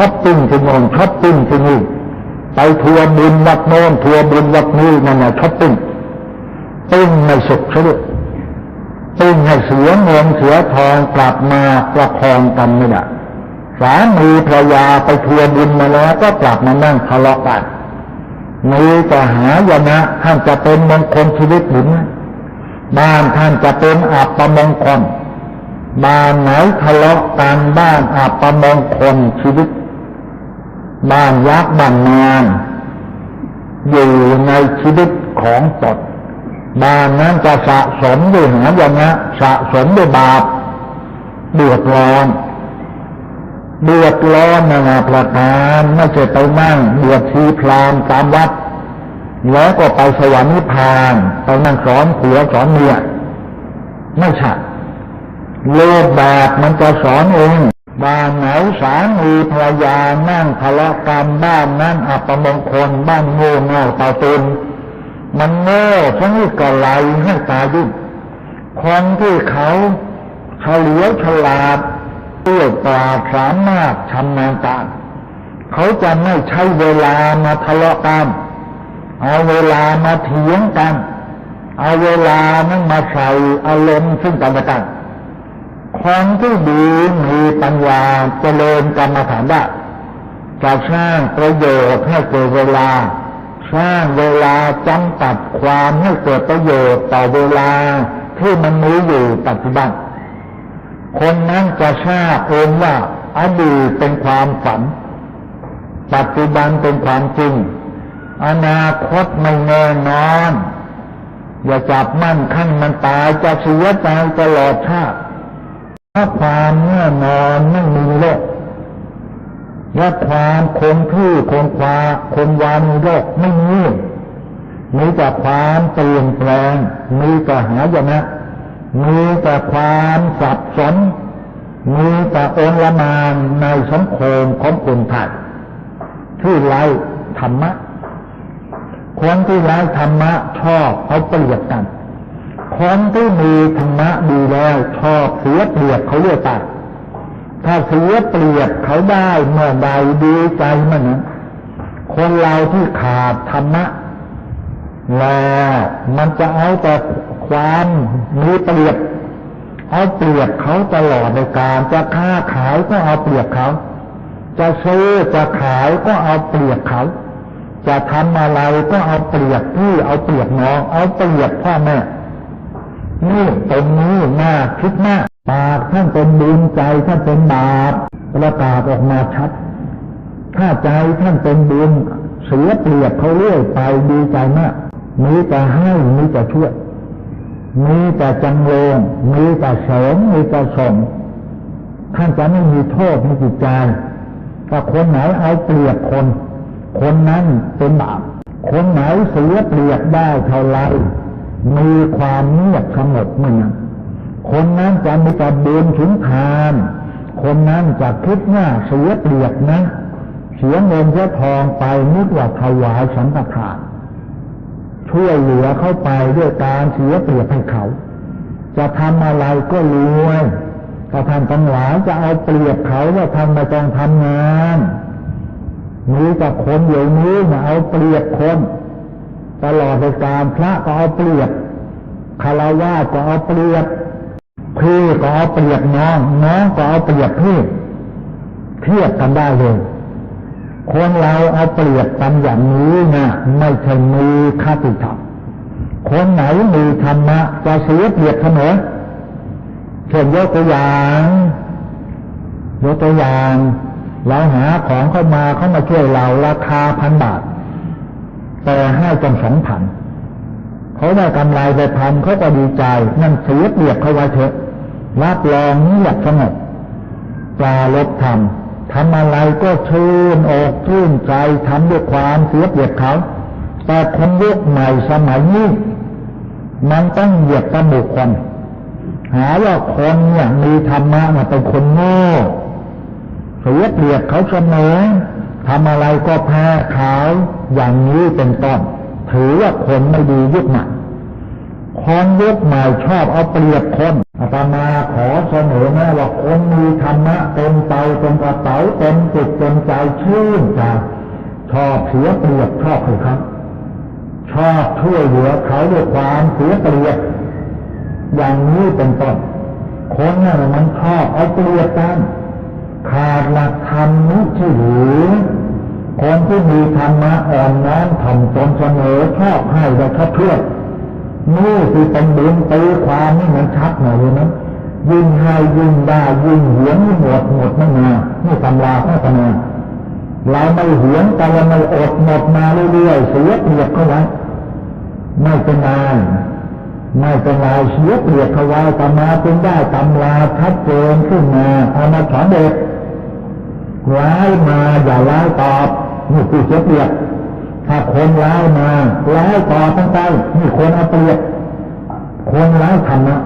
ช้อปปิ้งที่น่นช้อปปิ้งที่นี่ไปทัวร์บุญวัดโน่นทัวร์บุญวัดนี้นั่นน่ะช้อปปิ้งปิ้งไม่สุขซะด้วยปิ้งให้เสียเงินเสียทองกลับมาประคองกันไม่ได้สามีภรรยาไปทัวร์บุญมาแล้วก็กลับมานั่งทะเลาะกันมีแต่หายนะท่านจะเป็นมงคลชีวิตหรือไม่บ้านท่านจะเป็นอัปมงคลบ้านไหนทะเลาะกันบ้านอัปมงคลชีวิต บ้านยักษ์บ้านนานอยู่ในชีวิตของตนบ้านนั้นจะสะสมด้วยหายนะสะสมด้วยบาปเดือดร้อนเดือดร้อนนานาประการไม่ใช่ไปนั่งบวชชีพรามตามวัด แล้วก็ไปสวรรค์นิพพานไปนั่งสอนผัวสอนเมียไม่ใช่โลกแบบมันจะสอนเอง บ้านไหนสามีภรรยานั่งทะเลาะกันบ้านนั้นอัปมงคลบ้านโง่เง่าตาตุนมันโง่ทั้งนี้กะไหลให้ตายุ่งคนที่เขาเฉลียวฉลาดเตี้ยปราดสามารถชำนาญกาเขาจะไม่ใช้เวลามาทะเลาะกันเอาเวลามาเถียงกัน เอาเวลานั้นมาใส่อารมณ์ซึ่งกันและกัน คนที่ดีมีปัญญาเจริญกรรมฐานได้จะสร้างประโยชน์ให้เกิดเวลา สร้างเวลาจำกัดความให้เกิดประโยชน์ต่อเวลาที่มันมีอยู่ปัจจุบัน คนนั้นจะทราบเองว่าอดีตเป็นความฝัน ปัจจุบันเป็นความจริง อนาคตไม่แน่นอน อย่าจับมั่นขั้นมันตายจะเสียใจตลอดชาติ ถ้าความแน่นอนไม่มีโลกและความคงที่คงควาคงวาในโลกไม่มีมีแต่ความเปลี่ยนแปลง มีแต่หายนะ มีแต่ความสับสน มีแต่องละมานในสังคมของคนไทยที่ไร้ธรรมะ คนที่ไร้ธรรมะชอบเอาเปรียบกัน คนที่มีธรรมะดี แล้วชอบเสียเปรียบเขาเรียกตัดถ้าเสียเปรียบเขาได้เมื่อใดดีใจมันนะคนเราที่ขาดธรรมะแล้วมันจะเอาแต่ความมีเปรียบ เอาเปรียบเขาตลอดในการจะค้าขายก็เอาเปรียบเขา จะซื้อจะขายก็เอาเปรียบเขา จะทำอะไรก็เอาเปรียบพี่เอาเปรียบน้องเอาเปรียบพ่อแม่ นี่ตรงนี้หน่าคิดมากปากท่านเป็นบุญใจท่านเป็นบาปประกาศออกมาชัด ถ้าใจท่านเป็นบุญเสียเปรียบเขาเรื่อยไปดีใจมากมีแต่ให้มีแต่ช่วยมีแต่จังเลงมีแต่เสริมมีแต่ส่งท่านจะไม่มีโทษในจิตใจถ้าคนไหนเอาเปรียบคน คนนั้นเป็นบาปคนไหนเสียเปรียบได้เท่าไร มีความเงียบสงบเมื่อนั้นคนนั้นจะมีแต่บุญถึงทาน คนนั้นจะคิดว่าเสียเปรียบนะเสียเงินเสียทองไปนึกว่าถวายสังฆทานช่วยเหลือเข้าไปด้วยการเสียเปรียบให้เขา จะทำอะไรก็รวยถ้าท่านทั้งหลายจะเอาเปรียบเขาว่าท่านไม่ต้องทำงานมีแต่คนอยู่นี้นะเอาเปรียบคน ตลอดในการพระก็เอาเปรียบคารวะก็เอาเปรียบพี่ก็เอาเปรียบน้องน้องก็เอาเปรียบพี่เทียบกันได้เลยคนเราเอาเปรียบกันอย่างนี้นะไม่ใช่มีคติธรรมคนไหนมีธรรมะจะเสียเปรียบเสมอเช่นยกตัวอย่างยกตัวอย่างเราหาของเข้ามาเขามาช่วยเราราคาพันบาท แต่ให้จนสองพันเขาได้กำไรไปพันเขาก็ดีใจนั่นเสียเปรียบเขาไว้เถอะรับรองเงียบสงบปลาลบทำทำอะไรก็ชื่นอกชื่นใจทำด้วยความเสียเปรียบเขา แต่คนยุคใหม่สมัยนี้มันต้องเหยียบตะบุคคลหาว่าคนเนี่ยมีธรรมะมาเป็นคนโง่เสียเปรียบเขาเสมอ ทำอะไรก็แพ้ขาอย่างนี้เป็นต้นถือว่าคนไม่ดียุคใหม่คนยุคใหม่ชอบเอาเปรียบคนอาตมาขอเสนอแม่ว่าคนมีธรรมะเต็มเตาเต็มกระเป๋าเต็มจิตเต็มใจชื่นใจชอบเสียเปรียบชอบใครครับชอบช่วยเหลือเขาด้วยความเสียเปรียบอย่างนี้เป็นต้นคนน่ะมันชอบเอาเปรียบกัน ขาดหลักธรรมนิชหรือคนที่มีธรรมะอ่อนน้อมถ่อมตนเสมอชอบให้และชอบเพื่อนี่คือเป็นบุญตีความนี่มันชัดหน่อยเลยนะยิ่งให้ยิ่งได้ยิ่งหวงหมดหมดไม่มานี่ตำราพัฒนาเราไม่หวงแต่เราไม่อดหมดมาเรื่อยๆเสียเปรียบเขาไว้ไม่เป็นไรไม่เป็นไรเสียเปรียบเขาไว้ตำราจึงได้ตำราชัดเจนขึ้นมาเอามาสอนเด็ก ร้ายมาอย่าร้ายตอบนี่คือเสียเปรียบถ้าคนร้ายมาร้ายตอบตั้งใจนี่คนเอาเปรียบคนร้ายธรรมะ